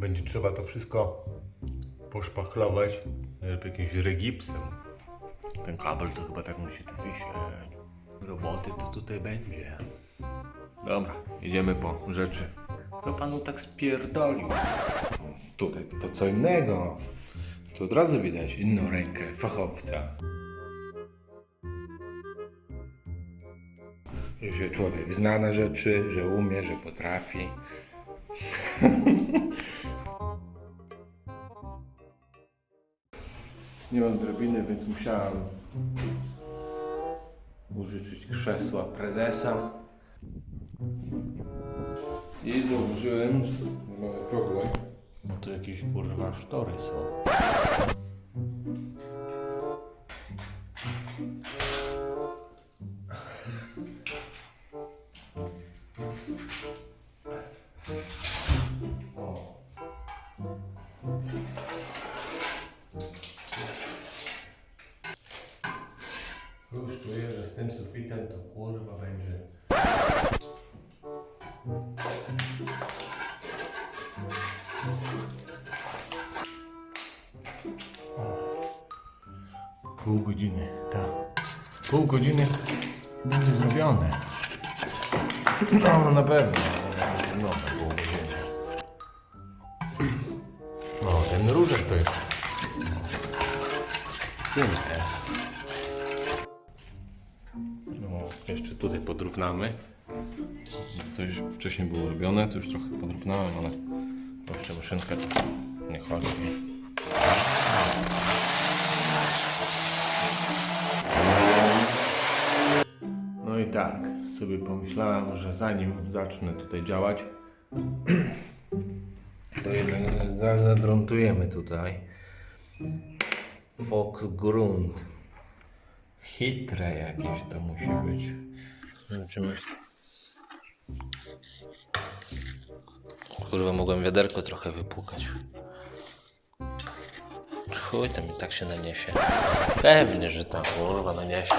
Będzie trzeba to wszystko poszpachlować najlepiej jakimś regipsem. Ten kabel to chyba tak musi tu wisieć. Roboty to tutaj będzie. Dobra, idziemy po rzeczy. Co panu tak spierdolił? Tutaj to co innego. Tu od razu widać inną rękę fachowca. Że się człowiek zna na rzeczy, że umie, że potrafi. Nie mam drabiny, więc musiałem użyczyć krzesła prezesa. I zauważyłem, że mamy problem. Bo tu jakieś kurwa sztory są. Pół godziny, tak. Pół godziny będzie zrobione. No, na pewno. No, na pół godziny. O, ten różek to jest. Syntes. No, jeszcze tutaj podrównamy. To już wcześniej było robione, to już trochę podrównałem, ale jeszcze maszynka nie chodzi. No i tak, sobie pomyślałem, że zanim zacznę tutaj działać, to jednak za- zadrontujemy tutaj. Fox Grunt. Chitre jakieś to musi być. Zobaczymy. Kurwa, mogłem wiaderko trochę wypłukać. Chuj, to mi tak się naniesie. Pewnie, że tak, kurwa, naniesie.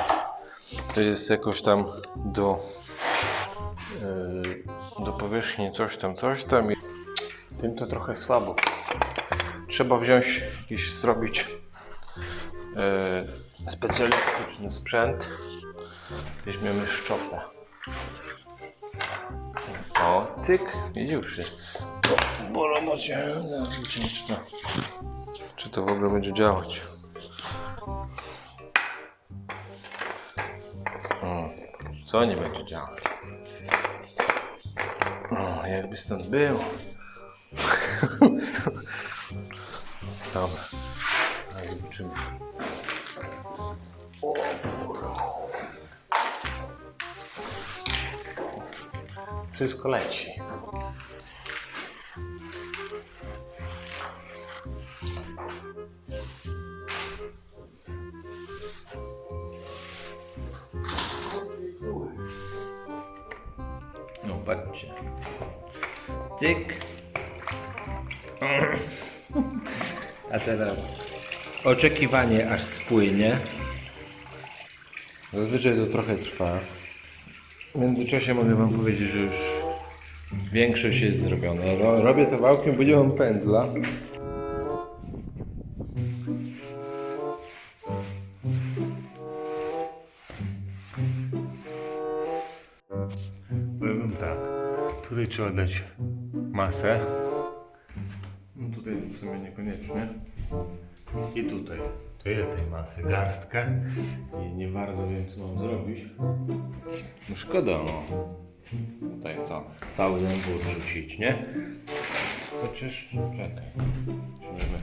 To jest jakoś tam do, yy, do powierzchni coś tam, coś tam. Tym to trochę słabo. Trzeba wziąć jakiś, zrobić yy, specjalistyczny sprzęt. Weźmiemy szczotę. O, tyk i już jest. Po, po robocie. Zobaczymy, czy to, czy to w ogóle będzie działać. Co nie będzie działać? O, jakby stąd. Dobra. A zobaczymy. Wszystko leci. Cyk. A teraz oczekiwanie aż spłynie. Zazwyczaj to trochę trwa. W międzyczasie mogę wam powiedzieć, że już większość jest zrobiona. Ro- Robię to wałkiem, bo nie mam pędzla. Powiem tak, tutaj trzeba dać masę. No tutaj w sumie niekoniecznie. I tutaj. To jest tej masy garstkę. I nie bardzo wiem co mam zrobić. No szkoda no. Tutaj co? Cały zębur rzucić, nie? Chociaż, czekaj. Weźmiemy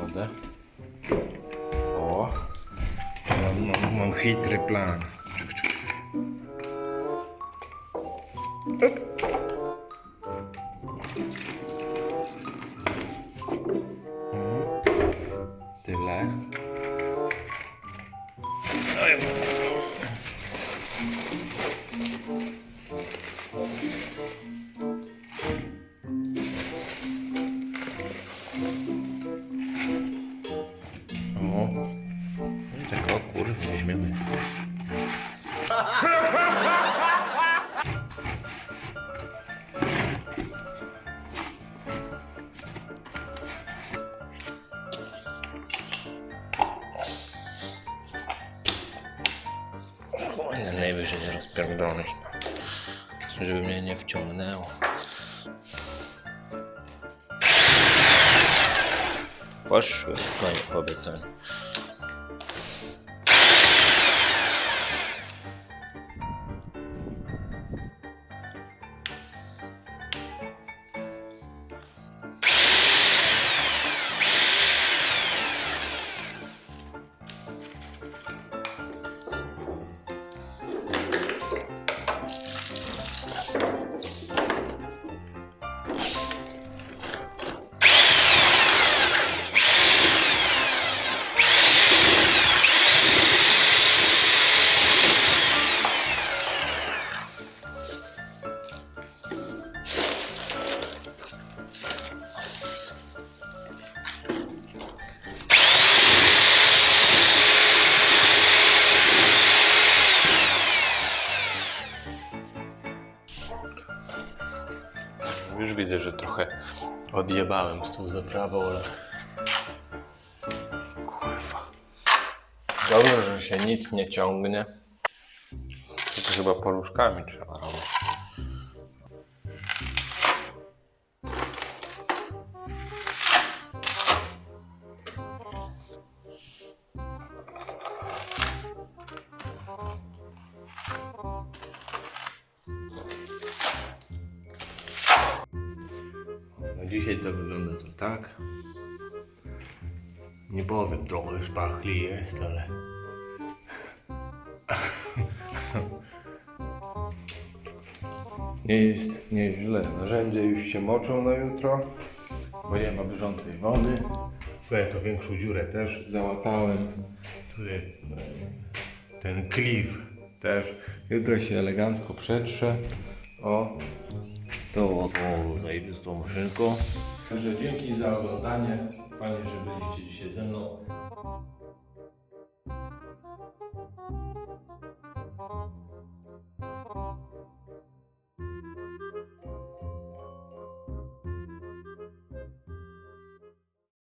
wodę. O! Mam, mam, mam chytry plan. ¿Eh? Spierdolić. Żeby mnie nie wciągnęło. Poszły. No nie, widzę, że trochę odjebałem z tą zaprawą, ale... Kurwa. Dobrze, że się nic nie ciągnie. To chyba poruszkami trzeba robić. Dzisiaj to wygląda to tak. Nie powiem, trochę szpachli jest, ale... Nie jest nieźle. Narzędzia już się moczą na jutro, bo nie ma bieżącej wody. Tutaj to większą dziurę też załatałem. Tutaj e, ten kliw też. Jutro się elegancko przetrze. O, to tą zajebistą maszynką. Także dzięki za oglądanie. Fajnie, że byliście dzisiaj ze mną.